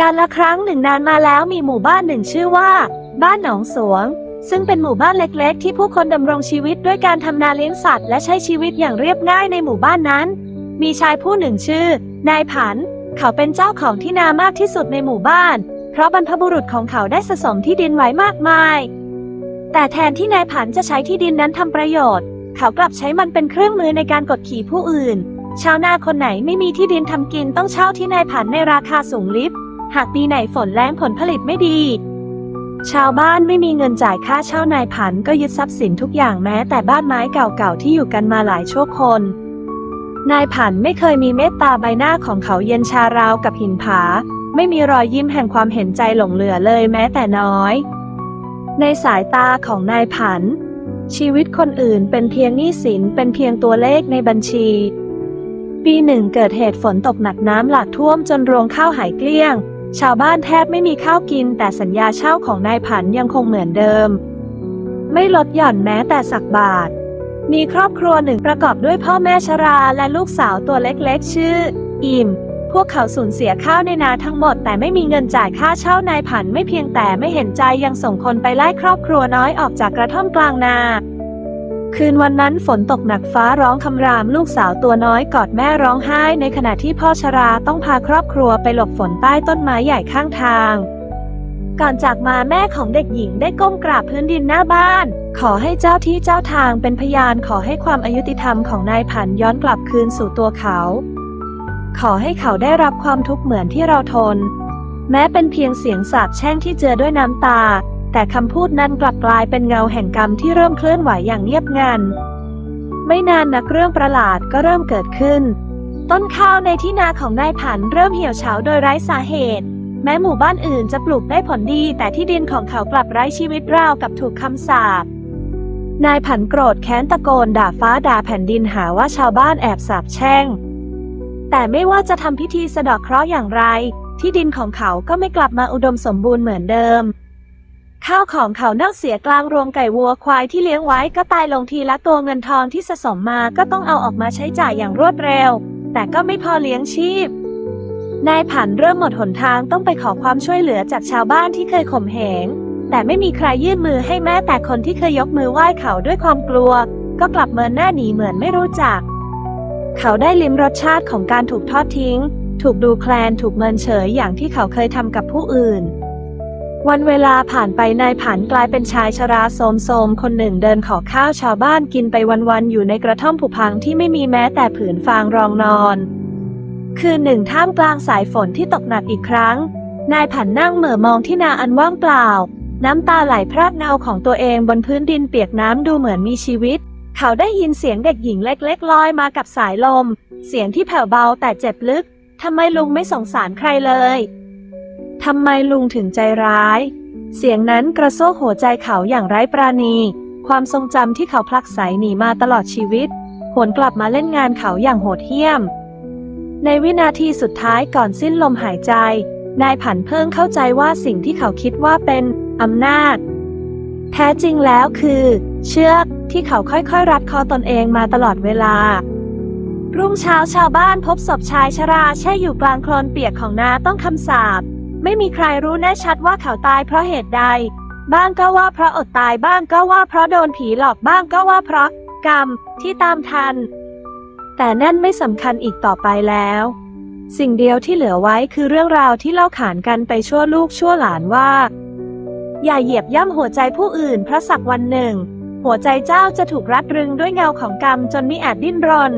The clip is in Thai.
การละครั้งหนึ่งนานมาแล้วมีหมู่บ้านหนึ่งชื่อว่า บ้านหนองสวง ซึ่งเป็นหมู่บ้านเล็กๆ ที่ผู้คนดำรงชีวิตด้วยการทำนาเลี้ยงสัตว์และใช้ชีวิตอย่างเรียบง่ายในหมู่บ้านนั้น มีชายผู้หนึ่งชื่อ นายผัน เขาเป็นเจ้าของที่นามากที่สุดในหมู่บ้าน เพราะบรรพบุรุษของเขาได้สะสมที่ดินไว้มากมาย แต่แทนที่นายผันจะใช้ที่ดินนั้นทำประโยชน์ เขากลับใช้มันเป็นเครื่องมือในการกดขี่ผู้อื่น ชาวนาคนไหนไม่มีที่ดินทำกินต้องเช่าที่นายผันในราคาสูงลิบ หากปีไหนฝนแล้งผลผลิตไม่ดี ชาวบ้านไม่มีเงินจ่ายค่าเช่านายผันก็ยึดทรัพย์สินทุกอย่างแม้แต่บ้านไม้เก่าๆที่อยู่กันมาหลายชั่วคน นายผันไม่เคยมีเมตตาใบหน้าของเขาเย็นชาราวกับหินผา ไม่มีรอยยิ้มแห่งความเห็นใจหลงเหลือเลยแม้แต่น้อย ในสายตาของนายผัน ชีวิตคนอื่นเป็นเพียงหนี้สินเป็นเพียงตัวเลขในบัญชีปีหนึ่งเกิดเหตุฝนตกหนักน้ำหลากท่วมจนรวงข้าวหายเกลี้ยง ชาวบ้านแทบไม่มีข้าวกินแต่สัญญาเช่าของนายผันยังคงเหมือนเดิม ไม่ลดหย่อนแม้แต่สักบาท มีครอบครัวหนึ่งประกอบด้วยพ่อแม่ชราและลูกสาวตัวเล็กๆ ชื่อ อิมพวกเขาสูญเสียข้าวในนาทั้งหมด แต่ไม่มีเงินจ่ายค่าเช่านายผันไม่เพียงแต่ไม่เห็นใจยังส่งคนไปไล่ครอบครัวน้อยออกจากกระท่อมกลางนา คืนวันนั้นฝนตกหนักฟ้าร้องคำรามลูกสาวตัวน้อยกอดแม่ร้องไห้ ในขณะที่พ่อชราต้องพาครอบครัวไปหลบฝนใต้ต้นไม้ใหญ่ข้างทาง ก่อนจากมาแม่ของเด็กหญิงได้ก้มกราบพื้นดินหน้าบ้าน ขอให้เจ้าที่เจ้าทางเป็นพยานขอให้ความอายุติธรรมของนายผันย้อนกลับคืนสู่ตัวเขา ขอให้เขาได้รับความทุกข์เหมือนที่เราทน แม้เป็นเพียงเสียงสาบแช่งที่เจือด้วยน้ำตา แต่คำพูดนั้นกลับกลายเป็นเงาแห่งกรรมที่เริ่มเคลื่อนไหวอย่างเงียบงัน ไม่นานนักเรื่องประหลาดก็เริ่มเกิดขึ้น ต้นข้าวในที่นาของนายผันเริ่มเหี่ยวเฉาโดยไร้สาเหตุ แม้หมู่บ้านอื่นจะปลูกได้ผลดีแต่ที่ดินของเขากลับไร้ชีวิตราวกับถูกคำสาปนายผันโกรธแค้นตะโกนด่าฟ้าด่าแผ่นดินหาว่าชาวบ้านแอบสาบแช่ง แต่ไม่ว่าจะทำพิธีสะเดอกเคราะห์อย่างไร ที่ดินของเขาก็ไม่กลับมาอุดมสมบูรณ์เหมือนเดิม ข้าวของเขาเน่าเสียกลางรวงไก่วัวควายที่เลี้ยงไว้ก็ตายลงทีละตัวเงินทองที่สะสมมาก็ต้องเอาออกมาใช้จ่ายอย่างรวดเร็ว แต่ก็ไม่พอเลี้ยงชีพ นายผันเริ่มหมดหนทางต้องไปขอความช่วยเหลือจากชาวบ้านที่เคยข่มเหง แต่ไม่มีใครยื่นมือให้แม้แต่คนที่เคยยกมือไหว้เขาด้วยความกลัว ก็กลับเมินหน้าหนีเหมือนไม่รู้จัก เขาได้ลิ้มรสชาติของการถูกทอดทิ้ง ถูกดูแคลนถูกเมินเฉยอย่างที่เขาเคยทำกับผู้อื่น วันเวลาผ่านไปนายผันกลายเป็นชายชราโสมโสมคนหนึ่งเดินขอข้าวชาวบ้านกินไปวันๆอยู่ในกระท่อมผุพังที่ไม่มีแม้แต่ผืนฟางรองนอน คืนหนึ่งท่ามกลางสายฝนที่ตกหนักอีกครั้ง นายผันนั่งเหม่อมองที่นาอันว่างเปล่า น้ำตาไหลพรากเงาของตัวเองบนพื้นดินเปียกน้ำดูเหมือนมีชีวิต เขาได้ยินเสียงเด็กหญิงเล็กๆลอยมากับสายลม เสียงที่แผ่วเบาแต่เจ็บลึกทำไมลุงไม่สงสารใครเลย ทำไมลุงถึงใจร้าย เสียงนั้นกระโซกหัวใจเขาอย่างไร้ปราณี ความทรงจำที่เขาพลักไสหนีมาตลอดชีวิต หวนกลับมาเล่นงานเขาอย่างโหดเหี้ยม ในวินาทีสุดท้ายก่อนสิ้นลมหายใจ นายผันเพิ่งเข้าใจว่าสิ่งที่เขาคิดว่าเป็นอำนาจ แท้จริงแล้วคือ เชือกที่เขาค่อยๆ รัดคอตนเองมาตลอดเวลารุ่งเช้าชาวบ้านพบศพชายชราแช่อยู่กลางโคลนเปียกของนาต้องคำสาป ไม่มีใครรู้แน่ชัดว่าเขาตายเพราะเหตุใด บ้างก็ว่าเพราะอดตายบ้างก็ว่าเพราะโดนผีหลอกบ้างก็ว่าเพราะกรรมที่ตามทัน แต่นั่นไม่สำคัญอีกต่อไปแล้ว สิ่งเดียวที่เหลือไว้คือเรื่องราวที่เล่าขานกันไปชั่วลูกชั่วหลานว่า อย่าเหยียบย่ำหัวใจผู้อื่นเพราะสักวันหนึ่ง หัวใจเจ้าจะถูกรัดรึงด้วยเงาของกรรมจนมิอาจดิ้นรน